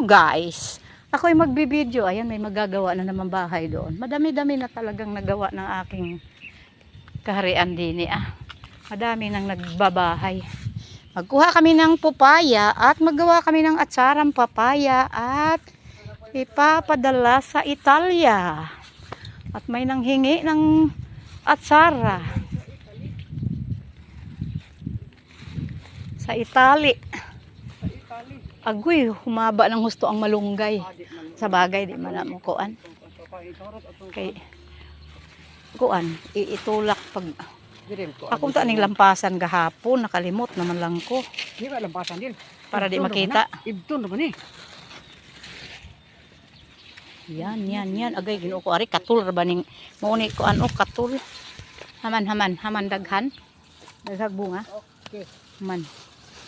Guys! Ako ay magbibideo. Ayan, may magagawa na naman bahay doon. Madami-dami na talagang nagawa ng aking kaharian din eh, ah. Madami nang nagbabahay. Magkuha kami ng pupaya at maggawa kami ng atsarang papaya at ipapadala sa Italia. At may nanghingi ng atsara. Sa Itali. Agoy, humaba ng husto ang malunggay. Sa bagay, di man mo kuan. Kay, kuan, iitulak pag... Akong taning lampasan gahapon, nakalimot naman lang ko. Di ba lampasan din? Para di makita. Ibton naman eh. Yan, yan, yan. Agay, ginoo ko. Ari, katul ra ba ning... Mauni ko ano, katul. Haman, haman, haman daghan. Daghag bunga. Okay. Man.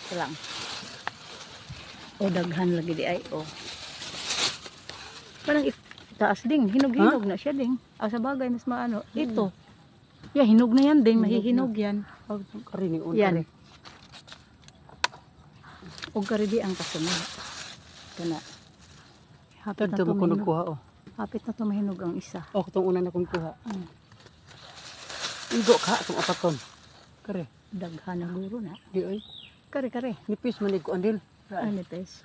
Ito lang. O, daghan lagi di ay. O. Parang taas ding. Hinog-hinog na siya ding. Ah, sa bagay, mas maano. Ito. Yeah, hinog na yan ding. Hinog Mahihinog yan. Karini un Yan. O karidi ang kasunod. Kana. Hapit na Tanto to mahinog. nagkuha oh. Hapit na to mahinog ang isa. Oh, itong una na kong kuha. Mm. Igo ka itong apaton. Kare. Daghan na guro na. Di ay. Kare, kare. Nipis man ko andil. Ano pes?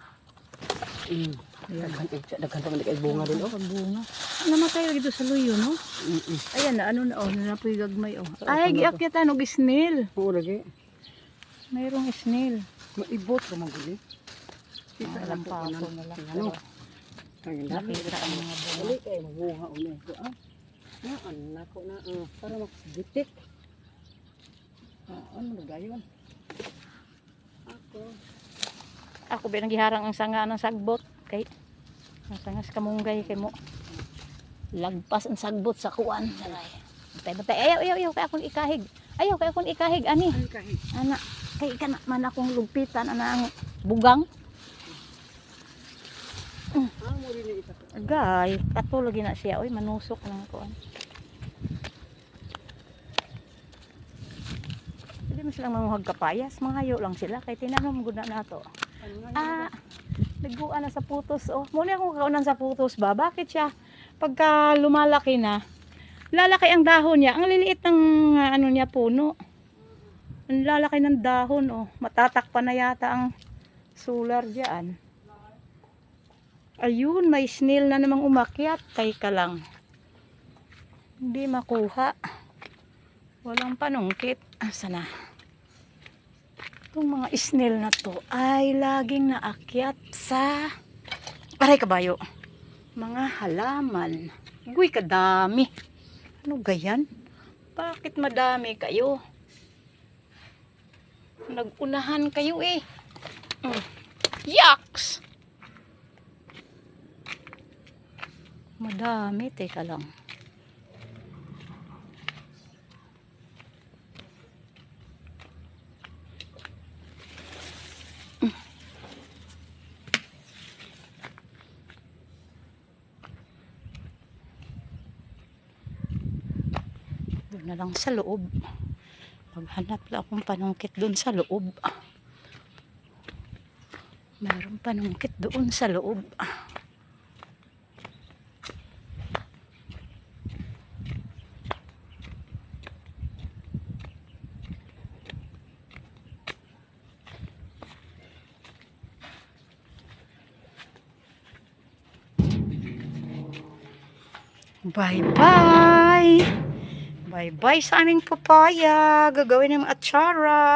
Mm. Daghan daghan pa man kay bunga din oh. Pagbunga. Namatay dito sa luyo, no? Mm. -mm. Ayan na, ano na, oh, nanapoy gagmay, oh. Ay, giakyatan, og snail. Oo lagi. Mayroong snail. Maibot ra man guli. Ang lampaso na lang. Ano? Nakita ang mga bunga. Dali kay mabuha uli. Ah. Na anak ko na uh, para makasigitik. Ah, ano na gayon? Ako. Ako ba giharang ang sanga ng sagbot kay ang sangas kamunggay kay mo. Lagpas ang sagbot sa kuan. Batay batay ayaw ayaw ayaw kay akong ikahig. Ayaw kay akong ikahig ani. Ana kay ka na man akong lugpitan ana ang bugang. Ah, mo. Agay, katulog na siya oy manusok lang kuan. Hindi mo silang manguhag kapayas, mangayo lang sila kay tinanom gud na nato. Ano nga Ah, nagbuan na sa putos. Oh, muna akong kaunan sa putos ba? Bakit siya? Pagka lumalaki na, lalaki ang dahon niya. Ang liliit ng ah, ano niya puno. Ang lalaki ng dahon. Oh, matatakpan na yata ang solar diyan. Ayun, may snail na namang umakyat. Teka lang. Hindi makuha. Walang panungkit. Asa na? Itong mga snail na to ay laging naakyat sa aray kabayo. Mga halaman. Uy, kadami. Ano gayan? Bakit madami kayo? Nagunahan kayo eh. Mm. Yucks! Madami. Teka lang. Na lang sa loob. Maghanap lang akong panungkit doon sa loob. Mayroong panungkit doon sa loob. Bye-bye! Bye-bye sa aming papaya. Gagawin ng atsara.